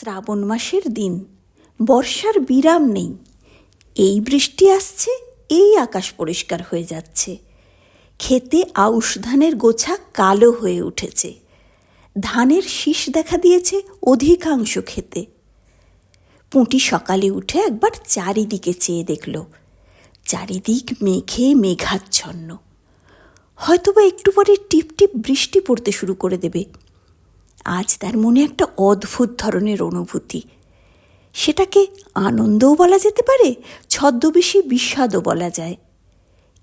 শ্রাবণ মাসের দিন। বর্ষার বিরাম নেই। এই বৃষ্টি আসছে, এই আকাশ পরিষ্কার হয়ে যাচ্ছে। খেতে আউশ ধানের গোছা কালো হয়ে উঠেছে। ধানের শীষ দেখা দিয়েছে অধিকাংশ খেতে। পুঁটি সকালে উঠে একবার চারিদিকে চেয়ে দেখল। চারিদিক মেঘে মেঘাচ্ছন্ন। হয়তোবা একটু পরে টিপ টিপ বৃষ্টি পড়তে শুরু করে দেবে। আজ তার মনে একটা অদ্ভুত ধরনের অনুভূতি। সেটাকে আনন্দও বলা যেতে পারে, ছদ্মবেশী বিষাদও বলা যায়।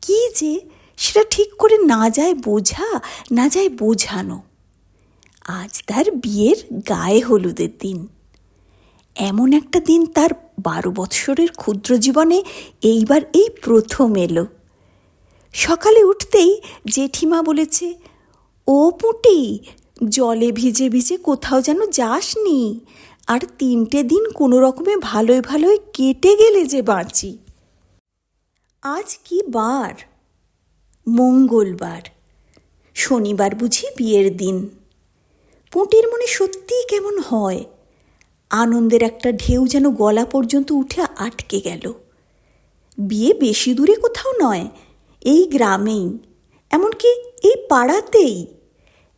কি যে সেটা ঠিক করে না যায় বোঝা, না যায় বোঝানো। আজ তার বিয়ের গায়ে হলুদের দিন। এমন একটা দিন তার বারো বৎসরের ক্ষুদ্র জীবনে এইবার এই প্রথম এলো। সকালে উঠতেই জেঠিমা বলেছে, ও পুঁটি জলে ভিজে ভিজে কোথাও যেন যাসনি। আর তিনটে দিন কোনো রকমে ভালোই ভালোই কেটে গেলে যে বাঁচি। আজ কি বার? মঙ্গলবার। শনিবার বুঝি বিয়ের দিন। পুঁটির মনে সত্যিই কেমন হয়? আনন্দের একটা ঢেউ যেন গলা পর্যন্ত উঠে আটকে গেল। বিয়ে বেশি দূরে কোথাও নয়, এই গ্রামেই। এমনকি এই পাড়াতেই।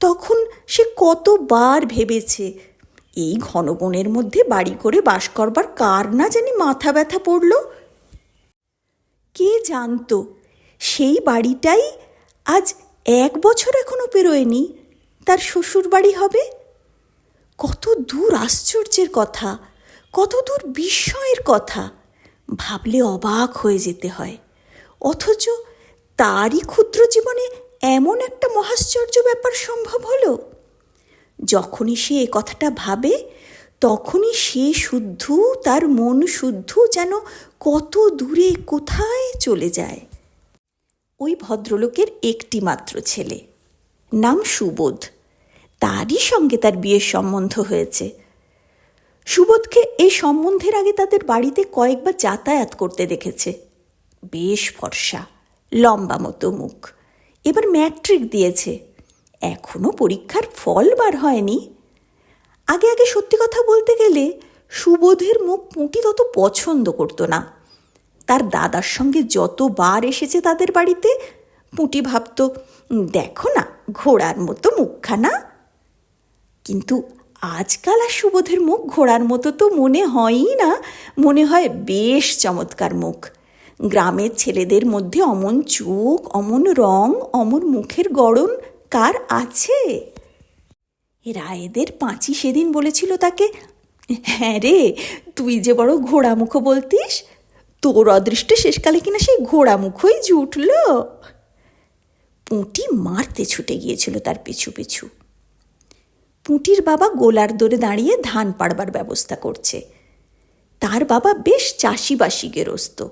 তখন সে কতবার ভেবেছে, এই ঘন বনের মধ্যে বাড়ি করে বাস করবার কার না জানি মাথা ব্যথা পড়ল। কে জানতো, সেই বাড়িটাই আজ এক বছর এখনও পেরোয়নি, তার শ্বশুর বাড়ি হবে? কত দূর আশ্চর্যের কথা, কত দূর বিস্ময়ের কথা, ভাবলে অবাক হয়ে যেতে হয়। অথচ তারই ক্ষুদ্র জীবনে এমন একটা মহাশ্চর্য ব্যাপার সম্ভব হলো? যখনই সে এ কথাটা ভাবে, তখনই সে শুদ্ধ, তার মন শুদ্ধ যেন কত দূরে, কোথায় চলে যায়। ওই ভদ্রলোকের একটি মাত্র ছেলে, নাম সুবোধ। তারই সঙ্গে তার বিয়ের সম্বন্ধ হয়েছে। সুবোধকে এই সম্বন্ধের আগে তাদের বাড়িতে কয়েকবার যাতায়াত করতে দেখেছে। বেশ ফর্সা, লম্বা মতো মুখ। এবার ম্যাট্রিক দিয়েছে। এখনও পরীক্ষার ফল বার হয়নি। আগে আগে সত্যি কথা বলতে গেলে সুবোধের মুখ পুঁটি তত পছন্দ করতো না। তার দাদার সঙ্গে যতবার এসেছে তাদের বাড়িতে, পুঁটি ভাবত দেখো না, ঘোড়ার মতো মুখখানা। কিন্তু আজকাল আর সুবোধের মুখ ঘোড়ার মতো তো মনে হয়ই না। মনে হয় বেশ চমৎকার মুখ। গ্রামের ছেলেদের মধ্যে অমন চোখ, অমন রং, অমন মুখের গড়ন কার আছে? রায়েদের পাঁচি সেদিন বলেছিল তাকে হ্যাঁ রে, তুই যে বড় ঘোড়া মুখ বলতিস, তোর অদৃষ্টে শেষকালে কিনা সেই ঘোড়া মুখই জুটল। পুঁটি মারতে ছুটে গিয়েছিল তার পিছু পিছু। পুঁটির বাবা গোলার দোরে দাঁড়িয়ে ধান পাড়বার ব্যবস্থা করছে। তার বাবা বেশ চাষিবাসি গেরস্ত।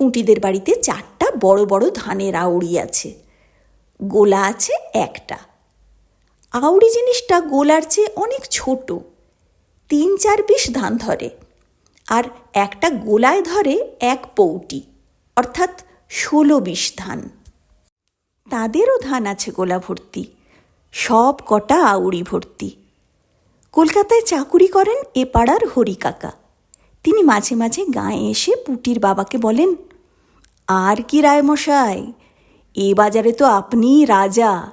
পুঁটিদের বাড়িতে চারটা বড় বড় ধানের আউড়ি আছে। গোলা আছে একটা। আউড়ি জিনিসটা গোলার চেয়ে অনেক ছোট। তিন চার বিশ ধান ধরে। আর একটা গোলায় ধরে এক পৌটি, অর্থাৎ ষোলো বিশ ধান। তাদেরও ধান আছে গোলা ভর্তি। সব কটা আউড়ি ভর্তি। কলকাতায় চাকুরি করেন এ পাড়ার হরি কাকা। তিনি মাঝে মাঝে গায়ে এসে পুটির বাবাকে বলেন আর কি রায়মশাই? এ বাজারে তো আপনিই রাজা।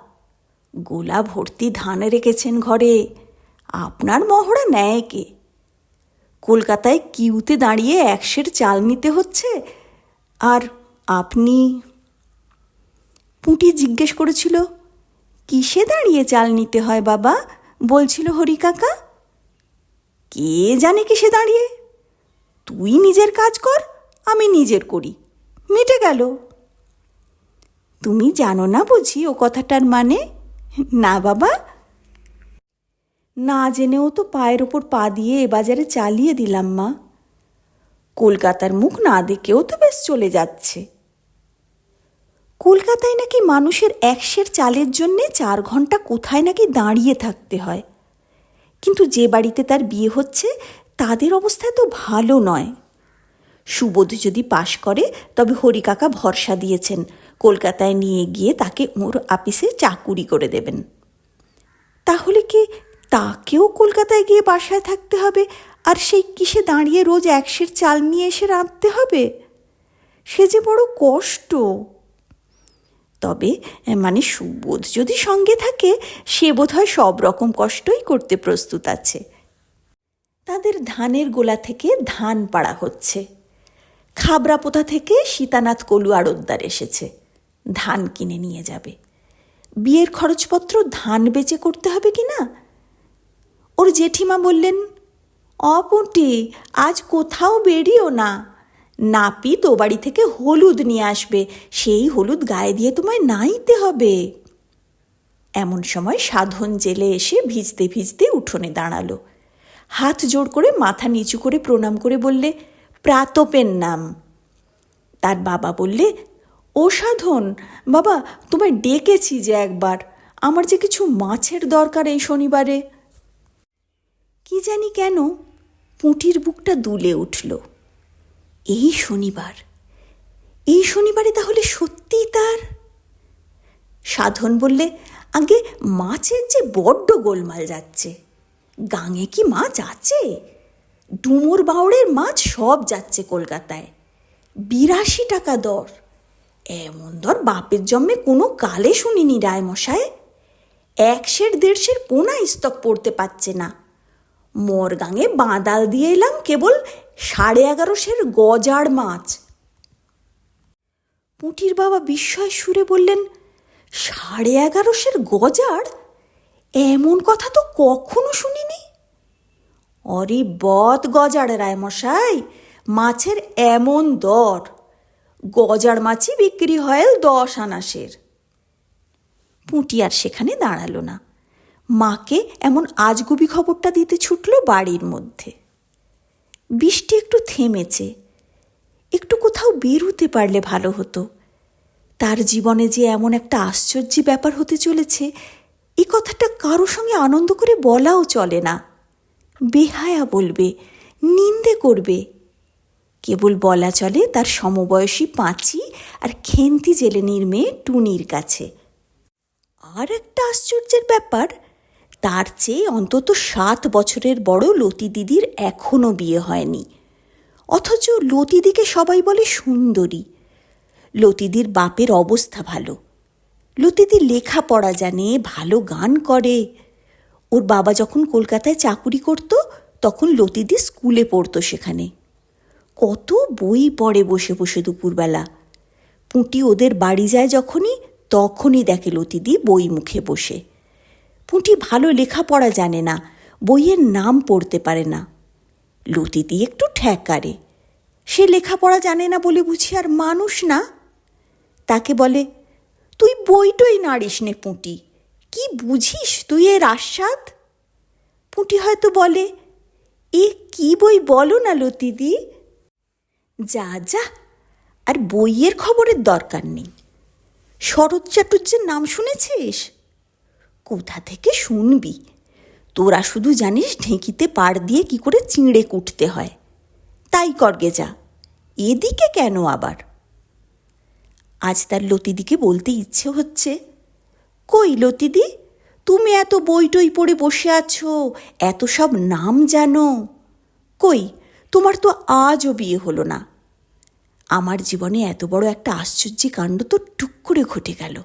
গোলা ভর্তি ধান রেখেছেন ঘরে। আপনার মহড়া নেয় কে? কলকাতায় কিউতে দাঁড়িয়ে একশের চাল নিতে হচ্ছে। আর আপনি? পুঁটি জিজ্ঞেস করেছিল, কিসে দাঁড়িয়ে চাল নিতে হয় বাবা? বলছিল হরি কাকা, কে জানে কিসে দাঁড়িয়ে? তুই নিজের কাজ কর, আমি নিজের করি। মিটে গেল। তুমি জানো না বুঝি ও কথাটার মানে? না বাবা। না জেনেও তো পায়ের ওপর পা দিয়ে এ বাজারে চালিয়ে দিলাম মা। কলকাতার মুখ না দেখেও তো বেশ চলে যাচ্ছে। কলকাতায় নাকি মানুষের একশের চালের জন্যে চার ঘণ্টা কোথায় নাকি দাঁড়িয়ে থাকতে হয়। কিন্তু যে বাড়িতে তার বিয়ে হচ্ছে, তাদের অবস্থা তো ভালো নয়। সুবোধ যদি পাশ করে, তবে হরিকাকা ভরসা দিয়েছেন। কলকাতায় নিয়ে গিয়ে তাকে ওর আপিসে চাকুরি করে দেবেন। তাহলে কি তাকেও কলকাতায় গিয়ে বাসায় থাকতে হবে? আর সেই কিসে দাঁড়িয়ে রোজ একশের চাল নিয়ে এসে রাঁধতে হবে? সে যে বড় কষ্ট। তবে মানে সুবোধ যদি সঙ্গে থাকে, সে বোধহয় সব রকম কষ্টই করতে প্রস্তুত আছে। তাদের ধানের গোলা থেকে ধান পাড়া হচ্ছে। খাবরাপোতা থেকে সীতানাথ কলু আড়তদার এসেছে। ধান কিনে নিয়ে যাবে। বিয়ের খরচপত্র ধান বেচে করতে হবে কি না? ওর জেঠিমা বললেন অপুটি আজ কোথাও বেরিও না। নাপিত ও বাড়ি থেকে হলুদ নিয়ে আসবে। সেই হলুদ গায়ে দিয়ে তোমায় নাইতে হবে। এমন সময় সাধন জেলে এসে ভিজতে ভিজতে উঠোনে দাঁড়াল। হাত জোড় করে মাথা নিচু করে প্রণাম করে বললে প্রাতপের নাম। তার বাবা বললে, ও সাধন, বাবা, তোমায় ডেকেছি যে একবার। আমার যে কিছু মাছের দরকার এই শনিবারে। কি জানি কেন পুঁটির বুকটা দুলে উঠল। এই শনিবার, এই শনিবারে তাহলে সত্যিই তার? সাধন বললে, আগে মাছের যে বড্ড গোলমাল যাচ্ছে, গাঙে কি মাছ আছে? ডুমুর বাউড়ের মাছ সব যাচ্ছে কলকাতায়। বিরাশি টাকা দর। এমন দর বাপের জন্মে কোনো কালে শুনিনি রায়মশায় একশের দেড়শের পোনা স্তক পড়তে পারছে না। মরগাঙে বাঁদাল দিয়ে এলাম কেবল সাড়ে এগারোশের গজার মাছ। পুঁটির বাবা বিস্ময় সুরে বললেন, সাড়ে এগারোশের গজার এমন কথা তো কখনো শুনিনি? অরে বদ গজার রায়মশাই, মাছের এমন দর। গজার মাছই বিক্রি হয় দশ আনাসের পুঁটি আর সেখানে দাঁড়াল না। মাকে এমন আজগুবি খবরটা দিতে ছুটল বাড়ির মধ্যে। বৃষ্টি একটু থেমেছে। একটু কোথাও বেরোতে পারলে ভালো হতো। তার জীবনে যে এমন একটা আশ্চর্য ব্যাপার হতে চলেছে, এ কথাটা কারও সঙ্গে আনন্দ করে বলাও চলে না। বেহায়া বলবে, নিন্দে করবে। কেবল বলা চলে তার সমবয়সী পাঁচি আর খেন্তি জেলেনির মেয়ে টুনির কাছে। আর একটা আশ্চর্যের ব্যাপার, তার চেয়ে অন্তত সাত বছরের বড় লতি দিদির এখনও বিয়ে হয়নি। অথচ লতিদিকে সবাই বলে সুন্দরী। লতিদির বাপের অবস্থা ভালো। লতিদি লেখাপড়া জানে, ভালো গান করে। ওর বাবা যখন কলকাতায় চাকুরি করত, তখন লতিদি স্কুলে পড়তো সেখানে। কত বই পড়ে বসে বসে দুপুরবেলা। পুঁটি ওদের বাড়ি যায় যখনই, তখনই দেখে লতিদি বই মুখে বসে। পুঁটি ভালো লেখাপড়া জানে না, বইয়ের নাম পড়তে পারে না। লতিদি একটু ঠেকারে সে লেখাপড়া জানে না বলে বুঝি আর মানুষ না। তাকে বলে, তুই বইটই নাড়িস নে পুঁটি। কি বুঝিস তুই এর আস্বাদ? পুঁটি হয়তো বলে, এ কি বই বলো না লতিদি যা যা, আর বইয়ের খবরের দরকার নেই। শরৎ চাটুর্যের নাম শুনেছিস? কোথা থেকে শুনবি? তোরা শুধু জানিস ঢেঁকিতে পাড় দিয়ে কি করে চিঁড়ে কুটতে হয়। তাই করগে যা, এদিকে কেন আবার? আজ তার লতিদিকে বলতে ইচ্ছে হচ্ছে কই লতিদি? তুমি এত বই টই পড়ে বসে আছো, এত সব নাম জানো। কই, তোমার তো আজও বিয়ে হলো না। আমার জীবনে এত বড় একটা আশ্চর্য কাণ্ড তো টুক করে ঘটে গেল।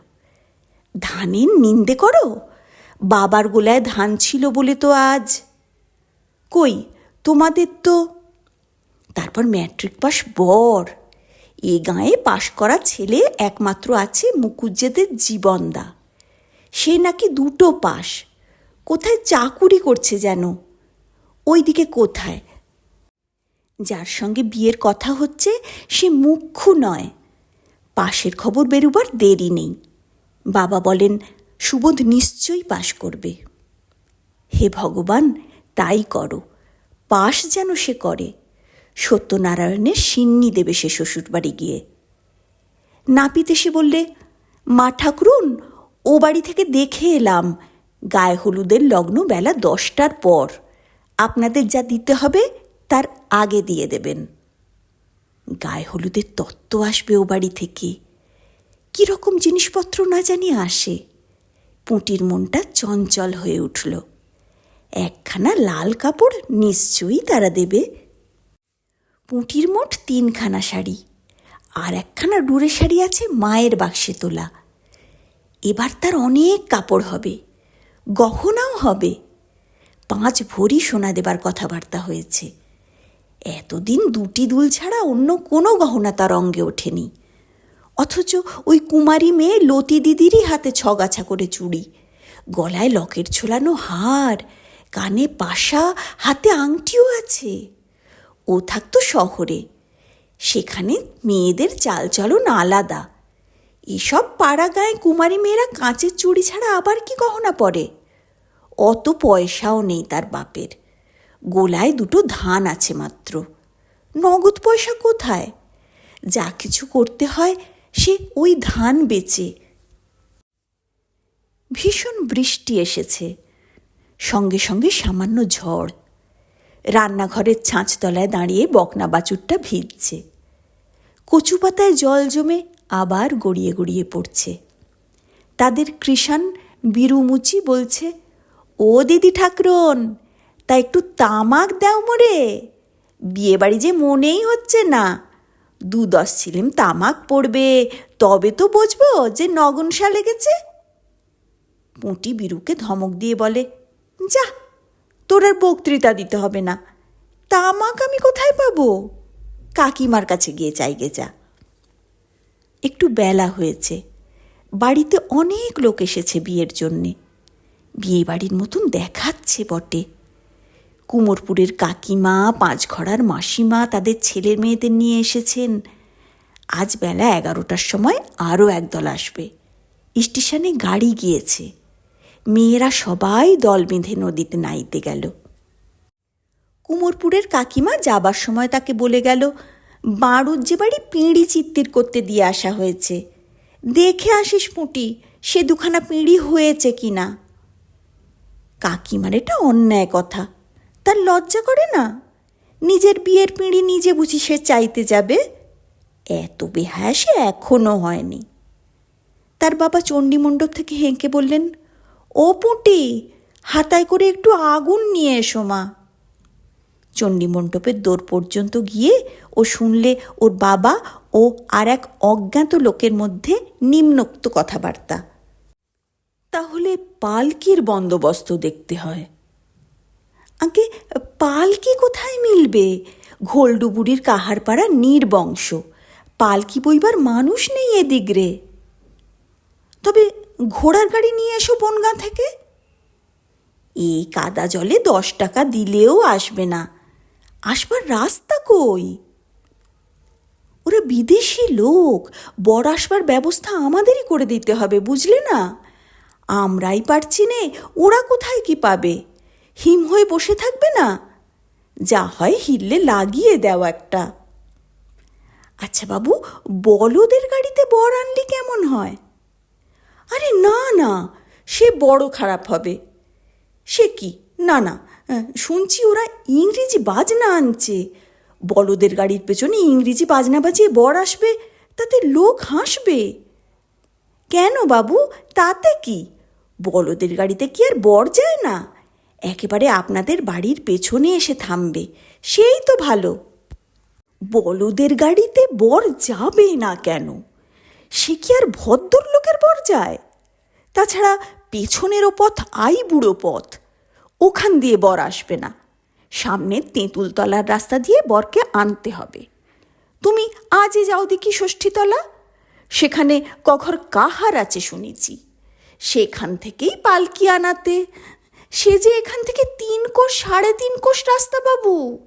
ধানের নিন্দে করো? বাবার গোলায় ধান ছিল বলে তো আজ। কই, তোমাদের তো? তারপর ম্যাট্রিক পাস বর। এ গাঁয়ে পাশ করা ছেলে একমাত্র আছে মুকুজ্জেদের জীবনদা। সে নাকি দুটো পাস কোথায় চাকুরি করছে যেন? ওইদিকে কোথায়? যার সঙ্গে বিয়ের কথা হচ্ছে, সে মুখ্য নয়। পাশের খবর বেরুবার দেরি নেই। বাবা বলেন, সুবোধ নিশ্চয়ই পাশ করবে। হে ভগবান, তাই করো। পাশ যেন সে করে। সত্যনারায়ণের সিন্নি দেবে সে শ্বশুরবাড়ি গিয়ে। নাপিত এসে বললে, মা ঠাকুরুন ও বাড়ি থেকে দেখে এলাম, গায়ে হলুদের লগ্ন বেলা দশটার পর। আপনাদের যা দিতে হবে, তার আগে দিয়ে দেবেন। গায়ে হলুদের তত্ত্ব আসবে ও বাড়ি থেকে। কীরকম জিনিসপত্র না জানি আসে। পুঁটির মনটা চঞ্চল হয়ে উঠল। একখানা লাল কাপড় নিশ্চয়ই তারা দেবে। পুঁটির মোট তিনখানা শাড়ি। আর একখানা ডুরে শাড়ি আছে মায়ের বাক্সে তোলা। এবার তার অনেক কাপড় হবে, গহনাও হবে। পাঁচ ভরি সোনা দেবার কথাবার্তা হয়েছে। এতদিন দুটি দুল ছাড়া অন্য কোনো গহনা তার অঙ্গে ওঠেনি। অথচ ওই কুমারী মেয়ে লতি দিদিরই হাতে ছগাছা করে চুড়ি, গলায় লকের ছোলানো হার, কানে পাশা, হাতে আংটিও আছে। ও থাকতো শহরে, সেখানে মেয়েদের চালচলন আলাদা। এসব পাড়া গায়ে কুমারী মেয়েরা কাঁচের চুড়ি ছাড়া আবার কি গহনা পরে? অত পয়সাও নেই তার বাপের। গোলায় দুটো ধান আছে মাত্র। নগদ পয়সা কোথায়? যা কিছু করতে হয় সে ওই ধান বেচে। ভীষণ বৃষ্টি এসেছে। সঙ্গে সঙ্গে সামান্য ঝড়। রান্নাঘরের ছাঁচতলায় দাঁড়িয়ে বকনা বাছুরটা ভিজছে। কচু পাতায় জল জমে আবার গড়িয়ে গড়িয়ে পড়ছে। তাদের কৃষাণ বিরুমুচি বলছে, ও দিদি ঠাকরন, তা একটু তামাক দাও মোরে। বিয়ে বাড়ি যে মনেই হচ্ছে না। দু দশ ছিলিম তামাক পড়বে, তবে তো বুঝব যে নগনসা লেগেছে। পুঁটি বিরুকে ধমক দিয়ে বলে, যা, তোর আর বক্তৃতা দিতে হবে না। তামাক আমি কোথায় পাবো? কাকিমার কাছে গিয়ে চাইগে যা। একটু বেলা হয়েছে। বাড়িতে অনেক লোক এসেছে বিয়ের জন্যে। বিয়ে বাড়ির মতন দেখাচ্ছে বটে। কুমোরপুরের কাকিমা পাঁচঘড়ার মাসিমা তাদের ছেলে মেয়েদের নিয়ে এসেছেন। আজ বেলা এগারোটার সময় আরও একদল আসবে। স্টেশনে গাড়ি গিয়েছে। মেয়েরা সবাই দল বেঁধে নদীতে নাইতে গেল। কুমোরপুরের কাকিমা যাবার সময় তাকে বলে গেল বাঁড়ুর যে বাড়ি পিঁড়ি চিত্তির করতে দিয়ে আসা হয়েছে। দেখে আসিস পুঁটি, সে দুখানা পিঁড়ি হয়েছে কি না কাকিমার এটা অন্যায় কথা। তার লজ্জা করে না? নিজের বিয়ের পিঁড়ি নিজে বুঝি সে চাইতে যাবে? এত বেহায়া সে এখনও হয়নি। তার বাবা চণ্ডীমণ্ডপ থেকে হেঁকে বললেন, ও পুঁটি, হাতায় করে একটু আগুন নিয়ে এসো মা। চণ্ডীমণ্ডপের দোর পর্যন্ত গিয়ে ও শুনলে ওর বাবা ও আর এক অজ্ঞাত লোকের মধ্যে নিম্নোক্ত কথাবার্তা। তাহলে পালকির বন্দোবস্ত দেখতে হয়। আগে পালকি কোথায় মিলবে? ঘোলডুবুরির কাহারপাড়া নির্বংশ। পালকি বইবার মানুষ নেই এদিক রে। তবে ঘোড়ার গাড়ি নিয়ে এসো বনগাঁ থেকে। এই কাদা জলে দশ টাকা দিলেও আসবে না। আসবার রাস্তা কই? ওরা বিদেশি লোক, বর আসবার ব্যবস্থা আমাদেরই করে দিতে হবে, বুঝলে না? আমরাই পারছি নে, ওরা কোথায় কি পাবে? হিম হয়ে বসে থাকবে না? যা হয় হিললে লাগিয়ে দাও একটা। আচ্ছা বাবু, বলদের গাড়িতে বর আনলে কেমন হয়? আরে না না, সে বড় খারাপ হবে। সে কি? না না শুনছি ওরা ইংরেজি বাজনা আনছে। বলদের গাড়ির পেছনে ইংরেজি বাজনা বাজিয়ে বর আসবে, তাতে লোক হাসবে। কেন বাবু, তাতে কি? বলদের গাড়িতে কি আর বর যায় না? একেবারে আপনাদের বাড়ির পেছনে এসে থামবে, সেই তো ভালো। বলদের গাড়িতে বর যাবে না কেন? সে কি আর ভদ্রলোকের বর যায়? তাছাড়া পেছনেরও পথ আই বুড়ো পথ। ওখান দিয়ে বর আসবে না। সামনে তেঁতুলতলার রাস্তা দিয়ে বরকে আনতে হবে। তুমি আজই যাও দেখি ষষ্ঠীতলা। সেখানে কখর কাহার আছে শুনেছি। সেখান থেকেই পালকি আনাতে। সে যে এখান থেকে তিন কোষ, সাড়ে তিন কোষ রাস্তা বাবু।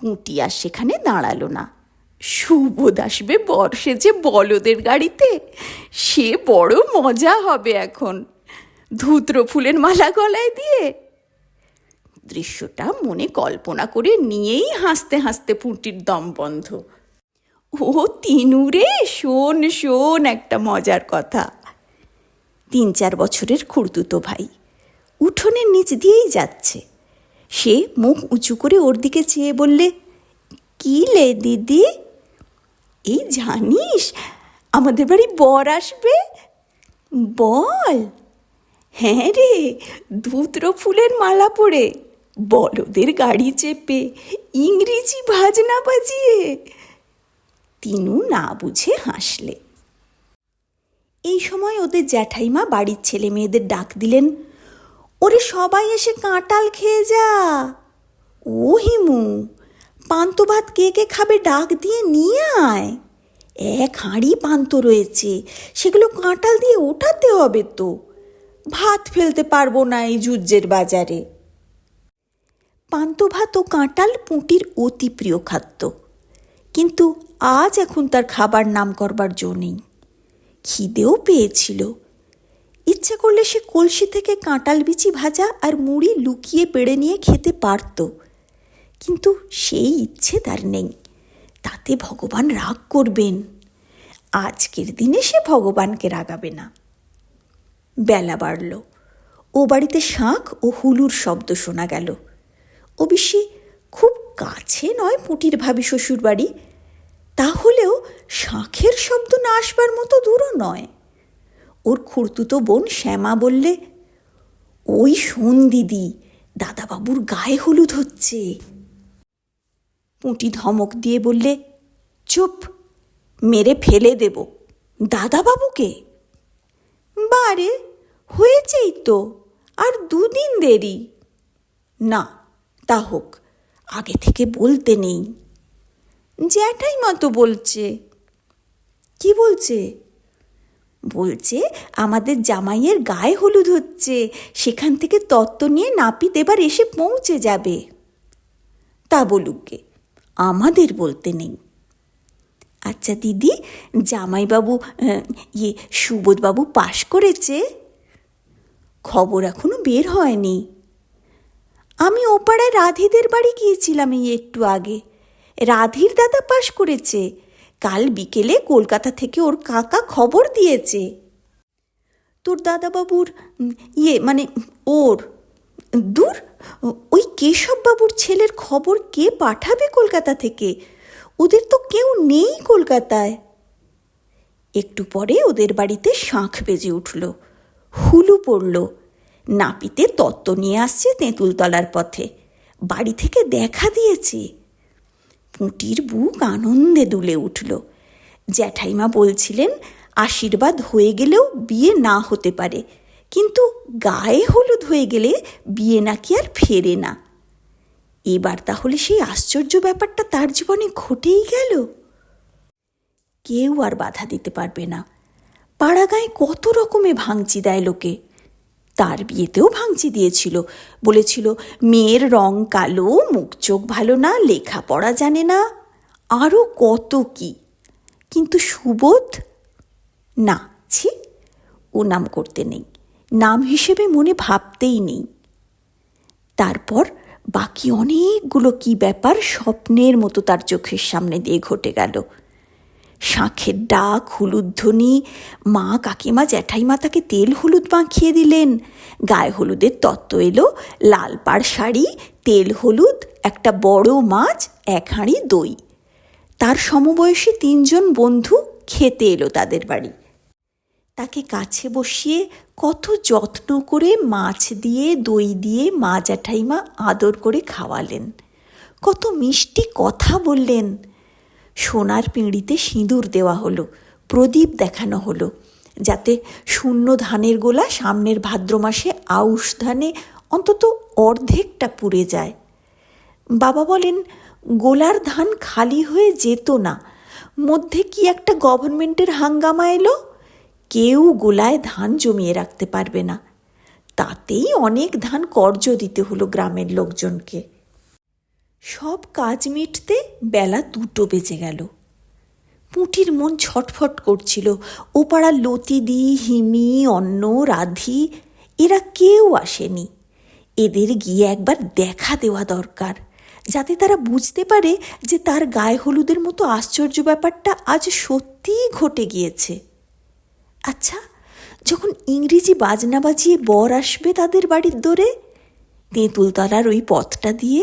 পুঁটি আর সেখানে দাঁড়াল না। সুবোধ আসবে বর্ষে যে বলদের গাড়িতে। সে বড় মজা হবে এখন। ধুত্র ফুলের মালা গলায় দিয়ে। দৃশ্যটা মনে কল্পনা করে নিয়েই হাসতে হাসতে পুঁটির দম বন্ধ। ও তিনুরে শোন শোন একটা মজার কথা। তিন চার বছরের খুড়তুতো ভাই উঠোনের নিচ দিয়েই যাচ্ছে। সে মুখ উঁচু করে ওর দিকে চেয়ে বললে, কি লে দিদি? এই জানিস, আমাদের বাড়ি বর আসবে? বল। হ্যাঁ রে, ধুত্র ফুলের মালা পরে বলদের গাড়ি চেপে ইংরেজি ভাজনা বাজিয়ে তিনু না বুঝে হাসলে। এই সময় ওদের জ্যাঠাইমা বাড়ির ছেলে মেয়েদের ডাক দিলেন, ওরে সবাই এসে কাঁটাল খেয়ে যা। ও হিমু, পান্ত ভাত কে কে খাবে ডাক দিয়ে নিয়ে আয়। এক হাঁড়ি পান্ত রয়েছে, সেগুলো কাঁটাল দিয়ে ওঠাতে হবে তো। ভাত ফেলতে পারব না এই যুজ্জের বাজারে। পান্ত ভাত ও কাঁটাল পুঁটির অতি প্রিয় খাদ্য। কিন্তু আজ এখন তার খাবার নাম করবার জো নেই। খিদেও পেয়েছিল। ইচ্ছে করলে সে কলসি থেকে কাঁটাল বিচি ভাজা আর মুড়ি লুকিয়ে পেড়ে নিয়ে খেতে পারত। কিন্তু সেই ইচ্ছে তার নেই। তাতে ভগবান রাগ করবেন। আজকের দিনে সে ভগবানকে রাগাবে না। বেলা বাড়ল। ও বাড়িতে শাঁখ ও হুলুর শব্দ শোনা গেল। অবশ্যই খুব কাছে নয় পুটির ভাবি শ্বশুর বাড়ি তাহলেও শাঁখের শব্দ না আসবার মতো দূরও নয়। ওর খুড়তুতো বোন শ্যামা বললে, ওই শোন দিদি, দাদাবাবুর গায়ে হলুদ হচ্ছে। পুঁটি ধমক দিয়ে বললে, চুপ, মেরে ফেলে দেব, দাদাবাবুকে? বারে হয়েছেই তো, আর দুদিন দেরি। না, তা হোক, আগে থেকে বলতে নেই। জ্যাঠাই মতো বলছে। কি বলছে? বলছে, আমাদের জামাইয়ের গায়ে হলুদ হচ্ছে, সেখান থেকে তত্ত্ব নিয়ে নাপিত এবার এসে পৌঁছে যাবে। তা বলুককে আমাদের বলতে নেই। আচ্ছা দিদি, জামাইবাবু ইয়ে সুবোধবাবু পাশ করেছে? খবর এখনও বের হয়নি। আমি ওপাড়ায় রাধিদের বাড়ি গিয়েছিলাম এই একটু আগে। রাধির দাদা পাশ করেছে। কাল বিকেলে কলকাতা থেকে ওর কাকা খবর দিয়েছে। তোর দাদাবাবুর ইয়ে মানে ওর, দূর, ওই কেশববাবুর ছেলের খবর কে পাঠাবে কলকাতা থেকে? ওদের তো কেউ নেই কলকাতায়। একটু পরে ওদের বাড়িতে শাঁখ বেজে উঠল। হুলু পড়ল। নাপিতে তত্ত্ব নিয়ে আসছে তেঁতুলতলার পথে। বাড়ি থেকে দেখা দিয়েছে। পুঁটির বুক আনন্দে দুলে উঠল। জ্যাঠাইমা বলছিলেন, আশীর্বাদ হয়ে গেলেও বিয়ে না হতে পারে। কিন্তু গায়ে হলুদ হয়ে গেলে বিয়ে নাকি আর ফেরে না। এবার তাহলে সেই আশ্চর্য ব্যাপারটা তার জীবনে ঘটেই গেল। কেউ আর বাধা দিতে পারবে না। পাড়াগাঁয়ে কত রকমে ভাঙচি দেয় লোকে। তার বিয়েতেও ভাঙচি দিয়েছিল। বলেছিল, মেয়ের রং কালো, মুখ চোখ ভালো না, লেখাপড়া জানে না। আরও কত কি? কিন্তু সুবোধ? না, ছি, ও নাম করতে নেই। নাম হিসেবে মনে ভাবতেই নেই। তারপর বাকি অনেকগুলো কি ব্যাপার স্বপ্নের মতো তার চোখের সামনে দিয়ে ঘটে গেল। শাঁখের ডাক হলুধ্বনি মা কাকিমা জ্যাঠাইমা তাকে তেল হলুদ মাখিয়ে দিলেন। গায়ে হলুদের তত্ত্ব এলো, লাল পাড় শাড়ি, তেল হলুদ, একটা বড় মাছ, এক হাঁড়ি দই। তার সমবয়সী তিনজন বন্ধু খেতে এলো তাদের বাড়ি। তাকে কাছে বসিয়ে কত যত্ন করে মাছ দিয়ে, দই দিয়ে মা জ্যাঠাইমা আদর করে খাওয়ালেন। কত মিষ্টি কথা বললেন। সোনার পিঁড়িতে সিঁদুর দেওয়া হলো, প্রদীপ দেখানো হলো, যাতে শূন্য ধানের গোলা সামনের ভাদ্র মাসে আউশ ধানে অন্তত অর্ধেকটা পুড়ে যায়। বাবা বলেন, গোলার ধান খালি হয়ে যেত না, মধ্যে কি একটা গভর্নমেন্টের হাঙ্গামা এলো? কেউ গোলায় ধান জমিয়ে রাখতে পারবে না। তাতেই অনেক ধান কর্জ দিতে হলো গ্রামের লোকজনকে। সব কাজ মিটতে বেলা দুটো বেজে গেল। পুঁটির মন ছটফট করছিল ও পাড়ার লতিদি, হিমি, অন্ন, রাধি, এরা কেউ আসেনি। এদের গিয়ে একবার দেখা দেওয়া দরকার, যাতে তারা বুঝতে পারে যে তার গায়ে হলুদের মতো আশ্চর্য ব্যাপারটা আজ সত্যিই ঘটে গিয়েছে। আচ্ছা যখন ইংরেজি বাজনা বাজিয়ে বর আসবে তাদের বাড়ির দোরে, তেঁতুলতলার ওই পথটা দিয়ে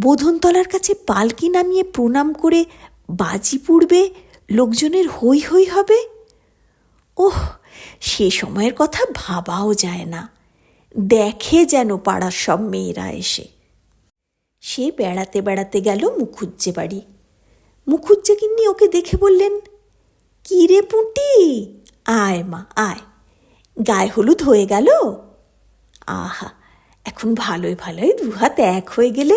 বোধনতলার কাছে পালকি নামিয়ে প্রণাম করে বাজি পুড়বে, লোকজনের হই হই হবে? ওহ, সে সময়ের কথা ভাবাও যায় না। দেখে যেন পাড়ার সব মেয়েরা এসে। সে বেড়াতে বেড়াতে গেল মুখুজ্জে বাড়ি। মুখুজ্জে কিন্নি ওকে দেখে বললেন, কি রে পুঁটি? আয় মা, আয়। গায়ে হলুদ হয়ে গেল? আহা, এখন ভালোই ভালোই দুহাত এক হয়ে গেলে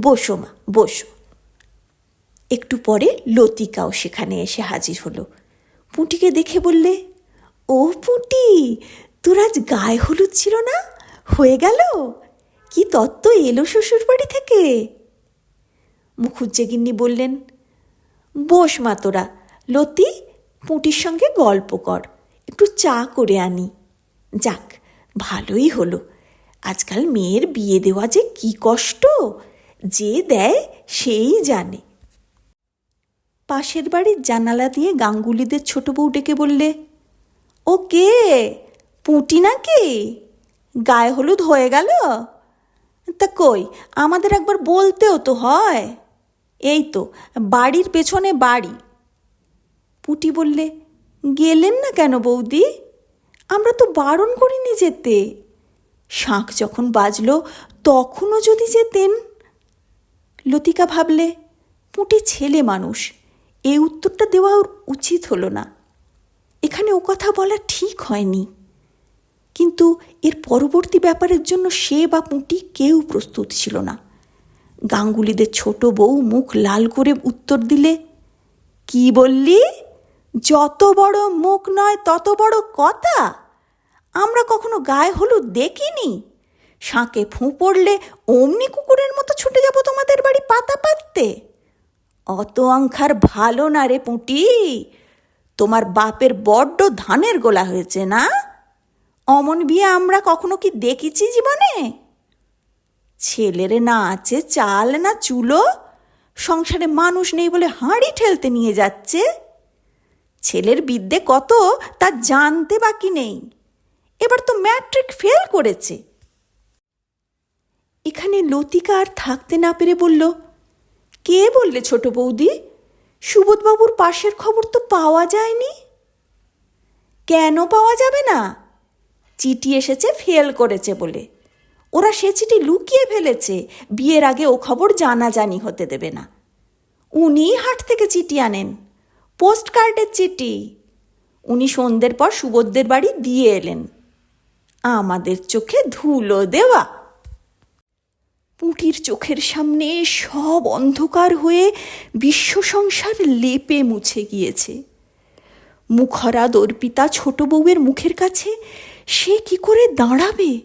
বসো মা, বসো। একটু পরে লতিকাও সেখানে এসে হাজির হলো। পুঁটিকে দেখে বললে, ও পুঁটি, তোর আজ গায়ে হলুদ ছিল না? হয়ে গেল? কি তত্ত্ব এলো শ্বশুর বাড়ি থেকে? মুখুজ্জে গিন্নি বললেন, বস মা তোরা, লতি, পুঁটির সঙ্গে গল্প কর, একটু চা করে আনি। যাক, ভালোই হলো। আজকাল মেয়ের বিয়ে দেওয়া যে কি কষ্ট! যে দেয় সেই জানে। পাশের বাড়ির জানালা দিয়ে গাঙ্গুলিদের ছোট বউ ডেকে বললে, ও কে? পুঁটি নাকি? গায়ে হলুদ হয়ে গেল? তা কই, আমাদের একবার বলতেও তো হয়। এই তো, বাড়ির পেছনে বাড়ি। পুটি বললে, গেলেন না কেন বৌদি? আমরা তো বারণ করিনি যেতে। শাঁখ যখন বাজলো, তখনও যদি যেতেন লতিকা ভাবলে, পুঁটি ছেলে মানুষ এই উত্তরটা দেওয়া ওর উচিত হলো না। এখানে ও কথা বলা ঠিক হয়নি। কিন্তু এর পরবর্তী ব্যাপারের জন্য সে বা পুঁটি কেউ প্রস্তুত ছিল না। গাঙ্গুলিদের ছোট বউ মুখ লাল করে উত্তর দিলে, কি বললি? যত বড় মুখ নয় তত বড় কথা। আমরা কখনো গায়ে হলুদ দেখিনি? শাঁকে ফুঁ পড়লে অমনি কুকুরের মতো ছুটে যাব তোমাদের বাড়ি পাতা পাততে। অত অঙ্কার ভালো না রে পুঁটি। তোমার বাপের বড্ড ধানের গোলা হয়েছে না? অমন বিয়ে আমরা কখনো কি দেখেছি জীবনে? ছেলেরে না আছে চাল না চুলো, সংসারে মানুষ নেই বলে হাঁড়ি ঠেলতে নিয়ে যাচ্ছে। ছেলের বিদ্যে কত তা জানতে বাকি নেই। এবার তো ম্যাট্রিক ফেল করেছে। এখানে লতিকা আর থাকতে না পেরে বলল, কে বললে ছোট বৌদি? সুবোধবাবুর পাশের খবর তো পাওয়া যায়নি? কেন পাওয়া যাবে না? চিঠি এসেছে, ফেল করেছে বলে। ওরা সে চিঠি লুকিয়ে ফেলেছে, বিয়ের আগে ও খবর জানাজানি হতে দেবে না। উনি হাট থেকে চিঠি আনেন, পোস্ট কার্ডের চিঠি। উনি সন্ধ্যের পর সুবোধদের বাড়ি দিয়ে এলেন। আমাদের চোখে ধুলো দেওয়া। পুঁটির চোখের সামনে সব অন্ধকার হয়ে বিশ্ব সংসার লেপে মুছে গিয়েছে। মুখরা দর্পিতা ছোট বউয়ের মুখের কাছে সে কি করে দাঁড়াবে?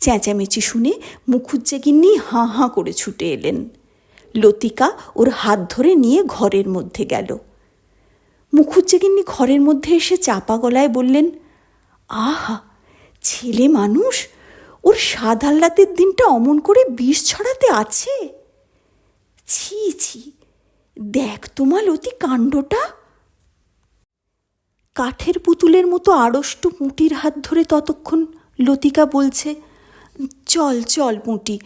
চেঁচামেচি শুনে মুখুজ্জে গিন্নি হাঁ হাঁ করে ছুটে এলেন। লতিকা ওর হাত ধরে নিয়ে ঘরের মধ্যে গেল। মুখুজ্জেগিন্নি ঘরের মধ্যে এসে চাপা গলায় বললেন, আহা, ছেলে মানুষ ওর স্বাদ আহ্লাদের দিনটা অমন করে বিষ ছড়াতে আছে? ছি ছি, দেখ তোমার লতি কাণ্ডটা। কাঠের পুতুলের মতো আড়ষ্ট পুঁটির হাত ধরে ততক্ষণ লতিকা বলছে, চল চল পুঁটি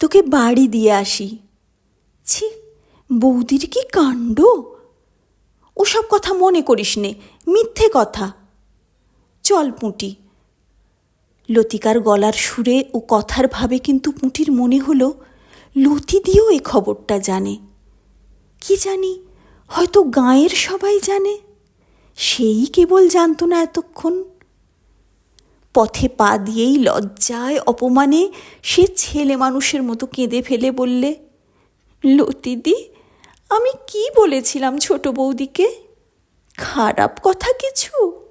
তোকে বাড়ি দিয়ে আসি। ছি, বৌদির কি কাণ্ড? ওসব কথা মনে করিস নে মিথ্যে কথা। চল পুঁটি লতিকার গলার সুরে ও কথার ভাবে কিন্তু পুঁটির মনে হলো, লতি দিয়েও এ খবরটা জানে। কি জানি, হয়তো গাঁয়ের সবাই জানে, সেই কেবল জানতো না এতক্ষণ। পথে পা দিয়েই লজ্জায় অপমানে সে ছেলে মানুষের মতো কেঁদে ফেলে বললে লতিদি আমি কি বলেছিলাম ছোট বৌদিকে? খারাপ কথা কিছু?